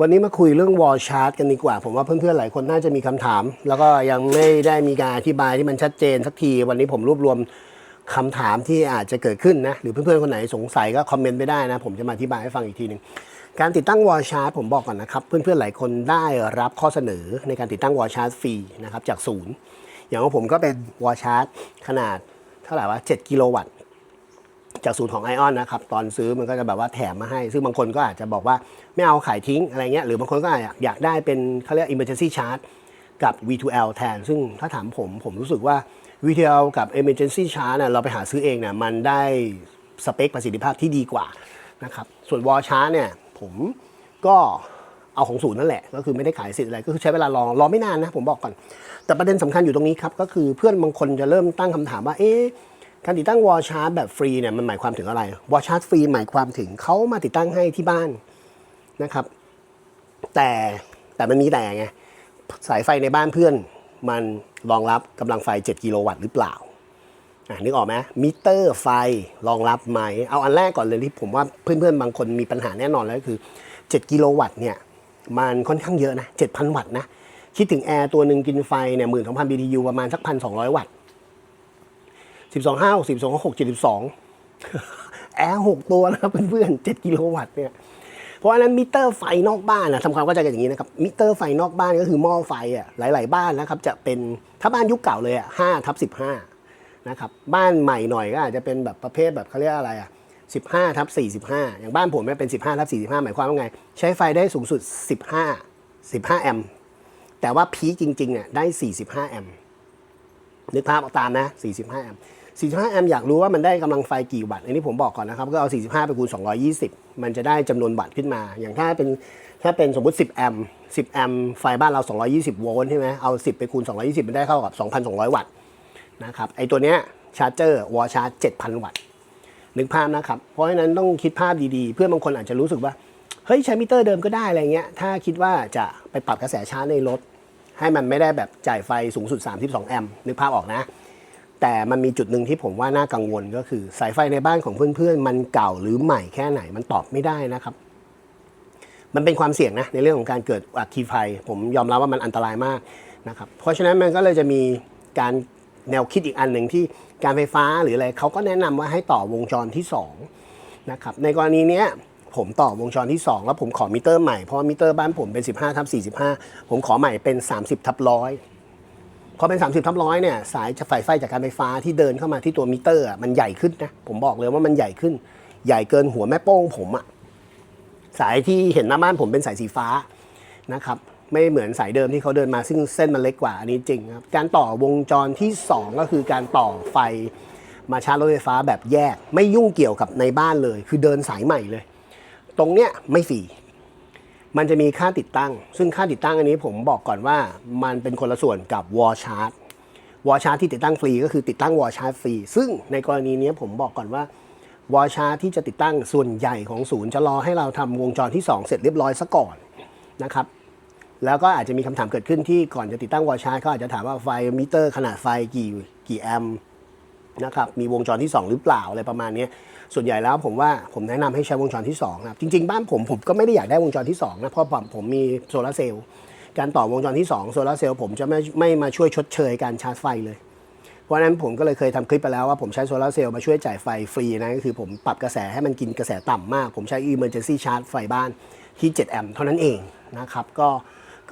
วันนี้มาคุยเรื่องวอลชาร์ตกันดีกว่า ผมว่าเพื่อนๆหลายคนน่าจะมีคำถาม แล้วก็ยังไม่ได้มีการอธิบายที่มันชัดเจนสักที วันนี้ผมรวบรวมคำถามที่อาจจะเกิดขึ้นนะ หรือเพื่อนๆคนไหนสงสัยก็คอมเมนต์ไปได้นะ ผมจะมาอธิบายให้ฟังอีกทีหนึ่งการติดตั้งวอลชาร์ตผมบอกก่อนนะครับ เพื่อนๆหลายคนได้รับข้อเสนอในการติดตั้งวอลชาร์ตฟรีนะครับจากศูนย์อย่างของผมก็เป็นวอลชาร์ตขนาดเท่าไหร่วะ7กิโลวัตต์ จากสูตรของไอออนนะครับตอนซื้อมันก็จะแบบว่าแถมมาให้ ซึ่งบางคนก็อาจจะบอกว่าไม่เอาขายทิ้งอะไรเงี้ยหรือบางคนก็อยากอยากได้เป็นเขาเรียก emergency charge กับ V2L แทน ซึ่งถ้าถามผมผมรู้สึกว่า V2L กับ emergency charge เนี่ยเราไปหาซื้อเองเนี่ยมันได้สเปคประสิทธิภาพที่ดีกว่านะครับส่วน wall charge เนี่ยผมก็เอาของศูนย์นั่นแหละ ก็คือไม่ได้ขายสิทธิ์อะไร ก็คือใช้เวลารอรอไม่นานนะผมบอกก่อน แต่ประเด็นสำคัญอยู่ตรงนี้ครับ ก็คือเพื่อนบางคนจะเริ่มตั้งคำถามว่า เอ๊ะ การติดตั้งวอลชาร์จแบบฟรีเนี่ยมันหมายความถึงอะไรวอลชาร์จฟรีหมายความถึงเขามาติดตั้งให้ที่บ้านนะครับ แต่แต่มันมีแต่ไงสายไฟในบ้านเพื่อนมันรองรับกำลังไฟ 7 กิโลวัตต์หรือเปล่าอะนึกออกไหมมิเตอร์ไฟรองรับไหมเอาอันแรกก่อนเลยที่ผมว่าเพื่อนๆ บางคนมีปัญหาแน่นอนแล้วก็คือ 7 กิโลวัตต์เนี่ยมันค่อนข้างเยอะนะ 7,000 วัตต์นะ คิดถึงแอร์ตัวหนึ่งกินไฟเนี่ยหมื่นสองพัน BTU ประมาณสักพันสองร้อยวัตต์ สิบสองห้าสิบสองหกเจ็ดสิบสองแอร์หกตัวนะครับเพื่อนๆเจ็ดกิโลวัตต์เนี่ยเพราะฉะนั้นมิเตอร์ไฟนอกบ้านนะทำความเข้าใจกันอย่างนี้นะครับมิเตอร์ไฟนอกบ้านก็คือหม้อไฟอะหลาย ๆ บ้านนะครับจะเป็นถ้าบ้านยุคเก่าเลยอะห้าทับสิบห้านะครับบ้านใหม่หน่อยก็อาจจะเป็นแบบประเภทแบบเขาเรียกอะไรอะสิบห้าทับสี่สิบห้าอย่างบ้านผมเนี่ยเป็นสิบห้าทับสี่สิบห้าหมายความว่าไง ใช้ไฟได้สูงสุดสิบห้าสิบห้าแอมป์แต่ว่าพีคจริงๆเนี่ยได้สี่สิบห้าแอมป์นึกภาพออกตามนะ45แอมป์ 45 แอมป์อยากรู้ว่ามันได้กำลังไฟกี่วัตต์ อันนี้ผมบอกก่อนนะครับ ก็เอา 45 ไปคูณ 220 มันจะได้จำนวนวัตต์ขึ้นมา อย่างถ้าเป็นถ้าเป็นสมมติ 10 แอมป์ 10 แอมป์ไฟบ้านเรา 220 โวลต์ใช่ไหมเอา 10 ไปคูณ 220 มันได้เข้ากับ 2,200 วัตต์นะครับ ไอตัวเนี้ยชาร์จเจอร์วอลชาร์จ 7,000 วัตต์ นึกภาพนะครับ เพราะฉะนั้นต้องคิดภาพดีๆ เพื่อบางคนอาจจะรู้สึกว่า เฮ้ยใช้มิเตอร์เดิมก็ได้อะไรเงี้ย ถ้าคิดว่าจะไปปรับกระแสชาร์จในรถให้มันไม่ได้แบบจ่ายไฟสูงสุด 32 แอมป์นึกภาพออกนะ แต่มันมีจุดหนึ่งที่ผมว่าน่ากังวลก็คือ สายไฟในบ้านของเพื่อนๆ มันเก่าหรือใหม่แค่ไหนมันตอบไม่ได้นะครับ มันเป็นความเสี่ยงนะในเรื่องของการเกิดอัคคีไฟ ผมยอมรับว่ามันอันตรายมากนะครับเพราะฉะนั้นมันก็เลยจะมีการแนวคิดอีกอันหนึ่งที่การไฟฟ้าหรืออะไรเขาก็แนะนำว่าให้ต่อวงจรที่2นะครับในกรณีเนี้ยผมต่อวงจรที่ 2 แล้วผมขอมิเตอร์ใหม่เพราะมิเตอร์บ้านผมเป็น 15ทับ45 ผมขอใหม่เป็น 30ทับร้อย พอเป็น 30ทับร้อยเนี่ยสายจะไฟไฟจากการไฟฟ้าที่เดินเข้ามาที่ตัวมิเตอร์มันใหญ่ขึ้นนะผมบอกเลยว่ามันใหญ่ขึ้น ใหญ่เกินหัวแม่โป้งผมอะสายที่เห็นหน้าบ้านผมเป็นสายสีฟ้านะครับไม่เหมือนสายเดิมที่เขาเดินมาซึ่งเส้นมันเล็กกว่าอันนี้จริงครับการต่อวงจรที่ 2 ก็คือการต่อไฟมาชาร์จรถไฟฟ้าแบบแยก ไม่ยุ่งเกี่ยวกับในบ้านเลย คือเดินสายใหม่เลย ตรงเนี้ยไม่ฟรี มันจะมีค่าติดตั้ง ซึ่งค่าติดตั้งอันนี้ผมบอกก่อนว่ามันเป็นคนละส่วนกับวอลชาร์ e วอลชาร์ e ที่ติดตั้งฟรีก็คือติดตั้งวอลชาร์ e ฟรี ซึ่งในกรณีนี้ผมบอกก่อนว่าวอลชาร์ e ที่จะติดตั้งส่วนใหญ่ของศูนย์จะรอให้เราทำวงจรที่ 2 เสร็จเรียบร้อยซะก่อนนะครับแล้วก็อาจจะมีคำถามเกิดขึ้นที่ก่อนจะติดตั้งวอลชาร์ e เขาอาจจะถามว่าไฟมิเตอร์ขนาดไฟกี่กี่แอมป์ นะครับมีวงจรที่ 2 หรือเปล่าอะไรประมาณนี้ส่วนใหญ่แล้วผมว่าผมแนะนำให้ใช้วงจรที่2นะครับจริง ๆ บ้านผมผมก็ไม่ได้อยากได้วงจรที่2นะเพราะผมผมมีโซลาร์เซลล์การต่อวงจรที่2โซลาร์เซลล์ผมจะไม่ไม่มาช่วยชดเชยการชาร์จไฟเลยเพราะนั้นผมก็เลยเคยทำคลิปไปแล้วว่าผมใช้โซลาร์เซลล์มาช่วยจ่ายไฟฟรีนะก็คือผมปรับกระแสให้มันกินกระแสต่ำมาก ผมใช้ emergency charge ไฟบ้านที่ 7 แอมป์เท่านั้นเองนะครับก็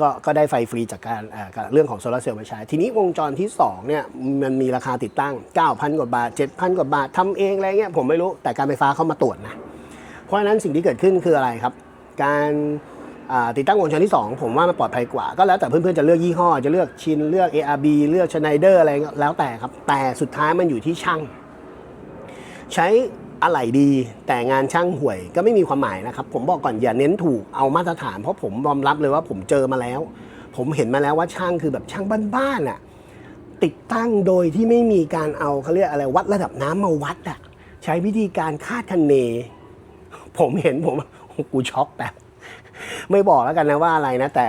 ก็ก็ได้ไฟฟรีจากการเรื่องของโซลาร์เซลล์มาใช้ ทีนี้วงจรที่2เนี่ยมันมีราคาติดตั้ง 9,000 กว่าบาท 7,000 กว่าบาททำเองอะไรเงี้ยผมไม่รู้แต่การไฟฟ้าเข้ามาตรวจนะ เพราะฉะนั้นสิ่งที่เกิดขึ้นคืออะไรครับ การติดตั้งวงจรที่ 2 ผมว่ามันปลอดภัยกว่า ก็แล้วแต่เพื่อนๆ จะเลือกยี่ห้อ จะเลือกชินเลือก ARB เลือกชไนเดอร์อะไรแล้วแต่ครับ แต่สุดท้ายมันอยู่ที่ช่าง ใช้ อะไหล่ดี แต่งานช่างห่วยก็ไม่มีความหมายนะครับผมบอกก่อนอย่าเน้นถูกเอามาตรฐาน เพราะผมยอมรับเลยว่าผมเจอมาแล้ว ผมเห็นมาแล้วว่าช่างคือแบบช่างบ้านๆอะติดตั้งโดยที่ไม่มีการเอาเขาเรียกอะไรวัดระดับน้ำมาวัดอะใช้วิธีการคาดคะเน ผมเห็นผมกูช็อกแบบไม่บอกแล้วกันนะว่าอะไรนะ แต่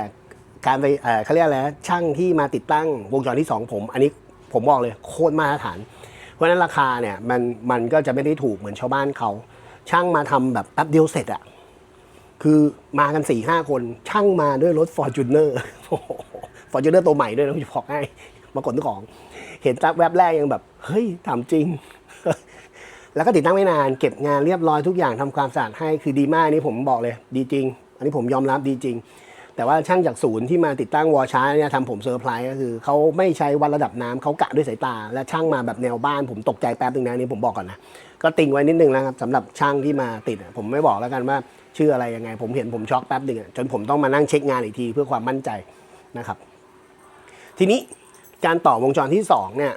การไปเออเขาเรียกอะไรช่างที่มาติดตั้งวงจรที่สองผม อันนี้ผมบอกเลยโคตรมาตรฐาน เพราะฉะนั้นราคาเนี่ยมันมันก็จะไม่ได้ถูกเหมือนชาวบ้านเขาช่างมาทำแบบแป๊บเดียวเสร็จอะคือมากัน4ี่ห้าคนช่างมาด้วยรถ f o r t u n e r ฟอร์จูเนอร์ตัวใหม่ด้วยนะผมจะบอกให้มาขนของ เห็นแวบแรกยังแบบ เฮ้ยถามจริง แล้วก็ติดตั้งไม่นาน เก็บงานเรียบร้อยทุกอย่างทำความสะอาดให้คือดีมากนนี่ผมบอกเลย ดีจริง อันนี้ผมยอมรับดีจริง แต่ว่าช่างจากศูนย์ที่มาติดตั้งวอลชาร์เนี่ยทำผมเซอร์ไพรส์ก็คือเขาไม่ใช้วัดระดับน้ำเขากะด้วยสายตา และช่างมาแบบแนวบ้าน ผมตกใจแป๊บนึงนะนี่ผมบอกก่อนนะก็ติงไว้นิดนึงนะครับสำหรับช่างที่มาติด ผมไม่บอกแล้วกันว่าชื่ออะไรยังไง ผมเห็นผมช็อกแป๊บหนึ่งจนผมต้องมานั่งเช็คงานอีกทีเพื่อความมั่นใจนะครับ ทีนี้การต่อวงจรที่2เนี่ย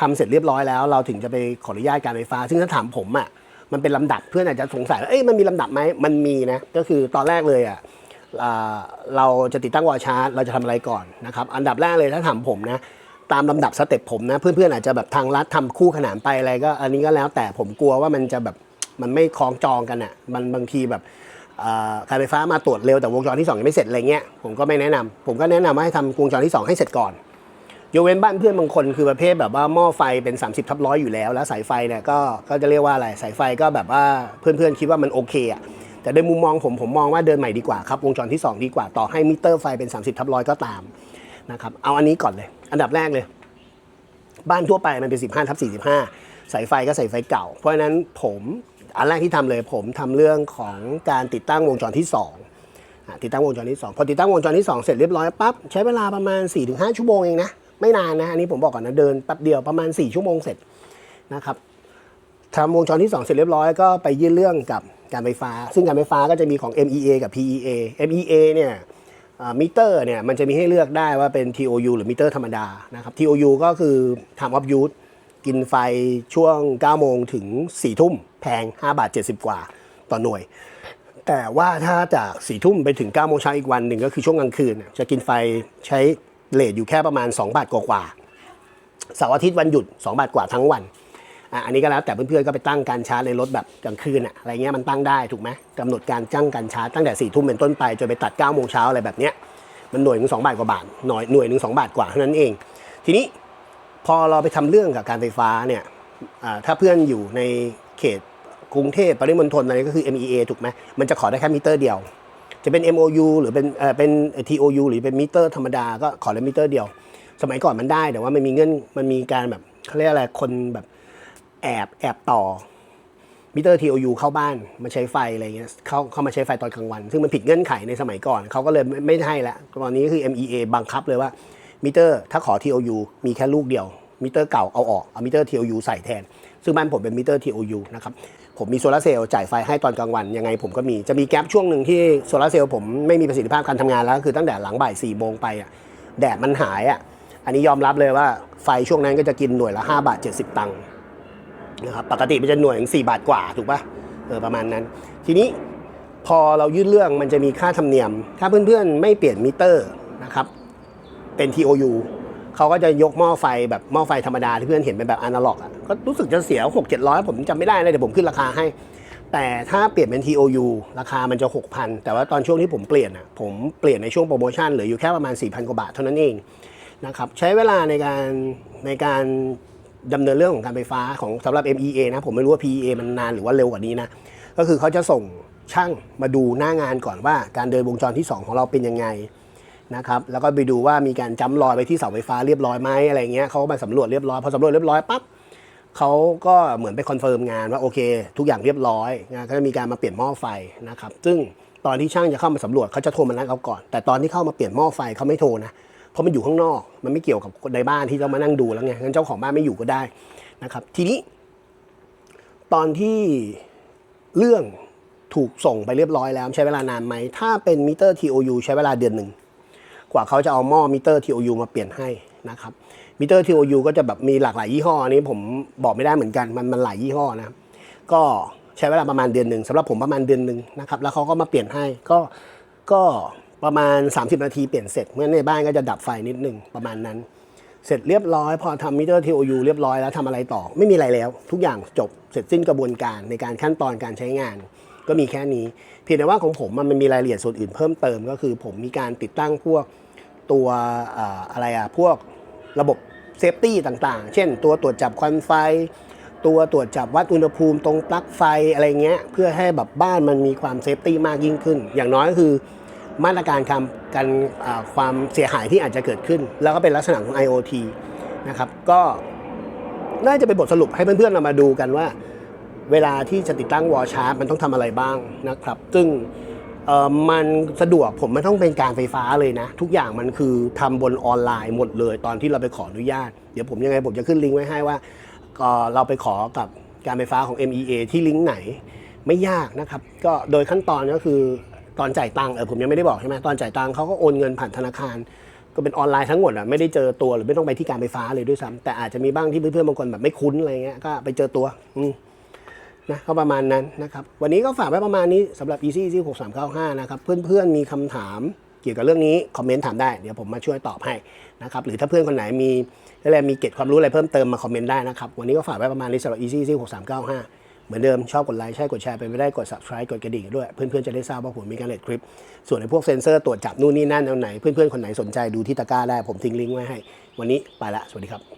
ทำเสร็จเรียบร้อยแล้ว เราถึงจะไปขออนุญาตการไฟฟ้า ซึ่งถ้าถามผมอะมันเป็นลำดับเพื่อนอาจจะสงสัยว่าเอ้ยมันมีลำดับไหมมันมีนะก็คือตอนแรกเลยอะอ่า เราจะติดตั้งวอลชาร์จเราจะทำอะไรก่อนนะครับอันดับแรกเลยถ้าถามผมนะตามลำดับสเต็ปผมนะเพื่อนๆอาจจะแบบทางรัฐทำคู่ขนานไปอะไรก็อันนี้ก็แล้วแต่ผมกลัวว่ามันจะแบบมันไม่คล้องจองกันอะมันบางทีแบบการไฟฟ้ามาตรวจเร็วแต่วงจรที่ 2 ยังไม่เสร็จอะไรเงี้ยผมก็ไม่แนะนำผมก็แนะนำว่าให้ทำวงจรที่ 2 ให้เสร็จก่อนยกเว้นบ้านเพื่อนบางคนคือประเภทแบบว่าหม้อไฟเป็น 30 ทับร้อยอยู่แล้ว แล้วสายไฟเนี่ยก็ก็จะเรียกว่าอะไรสายไฟก็แบบว่าเพื่อนๆคิดว่ามันโอเคอะ แต่ในมุมมองผมผมมองว่าเดินใหม่ดีกว่าครับวงจรที่ 2 ดีกว่าต่อให้มิเตอร์ไฟเป็น 30ทับร้อยก็ตามนะครับเอาอันนี้ก่อนเลย อันดับแรกเลย บ้านทั่วไปมันเป็น 15ทับ45 สายไฟก็สายไฟเก่า เพราะฉะนั้นผมอันแรกที่ทำเลย ผมทำเรื่องของการติดตั้งวงจรที่2อะติดตั้งวงจรที่ 2 พอติดตั้งวงจรที่ 2 เสร็จเรียบร้อยปั๊บใช้เวลาประมาณ 4-5 ชั่วโมงเองนะไม่นานนะอันนี้ผมบอกก่อนนะเดินแป๊บเดียวประมาณ 4 ชั่วโมงเสร็จนะครับทำวงจรที่ 2 เสร็จเรียบร้อยก็ไปยื่นเรื่องกับ การไฟฟ้า ซึ่งการไฟฟ้าก็จะมีของ MEA กับ PEA MEA เนี่ยมิเตอร์เนี่ยมันจะมีให้เลือกได้ว่าเป็น TOU หรือมิเตอร์ธรรมดานะครับ TOU ก็คือ time of use กินไฟช่วง 9 โมงถึง 4 ทุ่ม แพง 5 บาท 70 กว่าต่อหน่วย แต่ว่าถ้าจาก4ทุ่มไปถึง 9 โมงเช้าอีกวันหนึ่งก็คือช่วงกลางคืน จะกินไฟใช้เลทอยู่แค่ประมาณ 2 บาทกว่าเสาร์อาทิตย์วันหยุด 2 บาทกว่าทั้งวัน อันนี้ก็แล้วแต่เพื่อนๆก็ไปตั้งการชาร์จในรถแบบกลางคืนอะอะไรเงี้ยมันตั้งได้ถูกไหมกำหนดการจ้างการชาร์จตั้งแต่สี่ทุ่มเป็นต้นไปจนไปตัด9ก้าโมงเช้าอะไรแบบเนี้ยมันหน่วยหนึ่งสองบาทกว่าบาทหน่วยหน่วยหนึ่งสองบาทกว่าเท่านั้นเอง ทีนี้พอเราไปทำเรื่องกับการไฟฟ้าเนี่ยถ้าเพื่อนอยู่ในเขตกรุงเทพปริมณฑลอะไรก็คือ MEA ถูกไหมมันจะขอได้แค่มิเตอร์เดียว จะเป็น MOU หรือเป็นเอ่อเป็น TOU หรือเป็นมิเตอร์ธรรมดาก็ขอได้มิเตอร์เดียว สมัยก่อนมันได้แต่ว่ามันมีเงื่อนมันมีการแบบเขาเรียกอะไรคนแบบ แอบแอบต่อมิเตอร์ TOU เข้าบ้านมาใช้ไฟอะไรเงี้ยเข้าเข้ามาใช้ไฟตอนกลางวัน ซึ่งมันผิดเงื่อนไขในสมัยก่อน เขาก็เลยไม่ไมให้ละตอนนี้คือ MEA บังคับเลยว่ามิเตอร์ถ้าขอ TOU มีแค่ลูกเดียวมิเตอร์เก่าเอาออกเอามิเตอร์ TOU ใส่แทน ซึ่งบ้านผมเป็นมิเตอร์ TOU นะครับผมมีโซลาร์เซลล์จ่ายไฟให้ตอนกลางวัน ยังไงผมก็มีจะมีแกลบช่วงหนึ่งที่โซลาร์เซลล์ผมไม่มีประสิทธิภาพการทำงานแล้ว คือตั้งแต่หลังบ่าย4ี่โมงไปอะแดดมันหายอะอันนี้ยอมรับเลยว่าไฟช่วงนั้นก็จะกินหน่วยละ5บาท70 ตังค์ นะครับปกติมันจะหน่วยถึง4บาทกว่าถูกปะเออประมาณนั้น ทีนี้พอเรายื่นเรื่องมันจะมีค่าธรรมเนียม ถ้าเพื่อนๆไม่เปลี่ยนมิเตอร์นะครับเป็น TOU เขาก็จะยกหม้อไฟแบบหม้อไฟธรรมดาที่เพื่อนเห็นเป็นแบบอนาล็อกอะก็รู้สึกจะเสีย 6 7 0 0 ผมจำไม่ได้เลยเดี๋ยวผมขึ้นราคาให้ แต่ถ้าเปลี่ยนเป็น TOU ราคามันจะ 6,000 แต่ว่าตอนช่วงที่ผมเปลี่ยนอะผมเปลี่ยนในช่วงโปรโมชั่นเหลืออยู่แค่ประมาณ 4,000 กว่าบาทเท่านั้นเองนะครับใช้เวลาในการในการ ดำเนินเรื่องของการไฟฟ้าของสำหรับ MEA นะ ผมไม่รู้ว่า PEA มันนานหรือว่าเร็วกว่านี้นะ ก็คือเขาจะส่งช่างมาดูหน้างานก่อนว่าการเดินวงจรที่ 2 ของเราเป็นยังไงนะครับแล้วก็ไปดูว่ามีการจำรอยไปที่เสาไฟฟ้าเรียบร้อยไหมอะไรเงี้ยเขาก็มาสำรวจเรียบร้อยพอสำรวจเรียบร้อยปั๊บเขาก็เหมือนไปคอนเฟิร์มงานว่าโอเค ทุกอย่างเรียบร้อยนะก็จะมีการมาเปลี่ยนหม้อไฟนะครับซึ่งตอนที่ช่างจะเข้ามาสำรวจเขาจะโทรมานัดเราก่อน แต่ตอนที่เข้ามาเปลี่ยนหม้อไฟเขาไม่โทรนะเราะมันอยู่ข้างนอก มันไม่เกี่ยวกับคนในบ้านที่เรามานั่งดูแล้วไงงั้นเจ้าของบ้านไม่อยู่ก็ได้นะครับ ทีนี้ ตอนที่เรื่องถูกส่งไปเรียบร้อยแล้วใช้เวลานานไหม ถ้าเป็นมิเตอร์ TOU ใช้เวลาเดือนหนึ่ง กว่าเขาจะเอาหม้อมิเตอร์ TOU มาเปลี่ยนให้นะครับ มิเตอร์ TOU ก็จะแบบมีหลากหลายยี่ห้ออันนี้ผมบอกไม่ได้เหมือนกัน มันมันหลายยี่ห้อนะ ก็ใช้เวลาประมาณเดือนหนึ่งสำหรับผมประมาณเดือนหนึ่งนะครับ แล้วเขาก็มาเปลี่ยนให้ ก็ก็ ประมาณ 30 นาทีเปลี่ยนเสร็จเมื่อในบ้านก็จะดับไฟนิดหนึงประมาณนั้น เสร็จเรียบร้อย พอทำมิเตอร์ TOU เรียบร้อยแล้วทำอะไรต่อ ไม่มีอะไรแล้ว ทุกอย่างจบเสร็จสิ้นกระบวนการในการขั้นตอนการใช้งาน ก็มีแค่นี้ เพียงแต่ว่าของผมมันมีรายละเอียดส่วนอื่นเพิ่มเติม ก็คือผมมีการติดตั้งพวกตัวอ่าอะไรอะพวกระบบเซฟตี้ต่างๆ เช่น ตัวตรวจจับควันไฟ ตัวตรวจจับวัดอุณหภูมิตรงปลั๊กไฟอะไรเงี้ย เพื่อให้แบบบ้านมันมีความเซฟตี้มากยิ่งขึ้น อย่างน้อยก็คือ มาตรการการการความเสียหายที่อาจจะเกิดขึ้น แล้วก็เป็นลักษณะของ IoT นะครับก็น่าจะเป็นบทสรุปให้เพื่อนๆเรามาดูกันว่า เวลาที่จะติดตั้งวอลชาร์จมันต้องทำอะไรบ้างนะครับ ซึ่งมันสะดวกผมไม่ต้องเป็นการไฟฟ้าเลยนะ ทุกอย่างมันคือทำบนออนไลน์หมดเลย ตอนที่เราไปขออนุญาต เดี๋ยวผมยังไงผมจะขึ้นลิงก์ไว้ให้ว่าเราไปขอกับการไฟฟ้าของ MEA ที่ลิงก์ไหนไม่ยากนะครับ ก็โดยขั้นตอนก็คือ ตอนจ่ายตังค์เออผมยังไม่ได้บอกใช่ไหมตอนจ่ายตังค์เขาก็โอนเงินผ่านธนาคาร ก็เป็นออนไลน์ทั้งหมดอะไม่ได้เจอตัวหรือไม่ต้องไปที่การไฟฟ้าเลยด้วยซ้ำแต่อาจจะมีบ้างที่เพื่อนๆบางคนแบบไม่คุ้นอะไรเงี้ยก็ไปเจอตัวอืมนะก็ประมาณนั้นนะครับวันนี้ก็ฝากไว้ประมาณนี้สำหรับ easy easy 6395นะครับเพื่อนๆมีคำถามเกี่ยวกับเรื่องนี้คอมเมนต์ถามได้เดี๋ยวผมมาช่วยตอบให้นะครับหรือถ้าเพื่อนคนไหนมีอะไรมีเก็บความรู้อะไรเพิ่มเติมมาคอมเมนต์ได้นะครับวันนี้ก็ฝากไว้ประมาณนี้สำหรับ easy easy 6395 เหมือนเดิมชอบกดไลค์ใช่กดแชร์ไปไม่ได้กด subscribe กดกระดิ่งด้วย เพื่อนๆจะได้ทราบว่าผมมีการเลดคลิป ส่วนในพวกเซนเซอร์ตรวจจับนู่นนี่นั่นแนวไหนเพื่อนๆคนไหนสนใจดูที่ตะกร้าได้ผมทิ้งลิงก์ไว้ให้ วันนี้ไปละสวัสดีครับ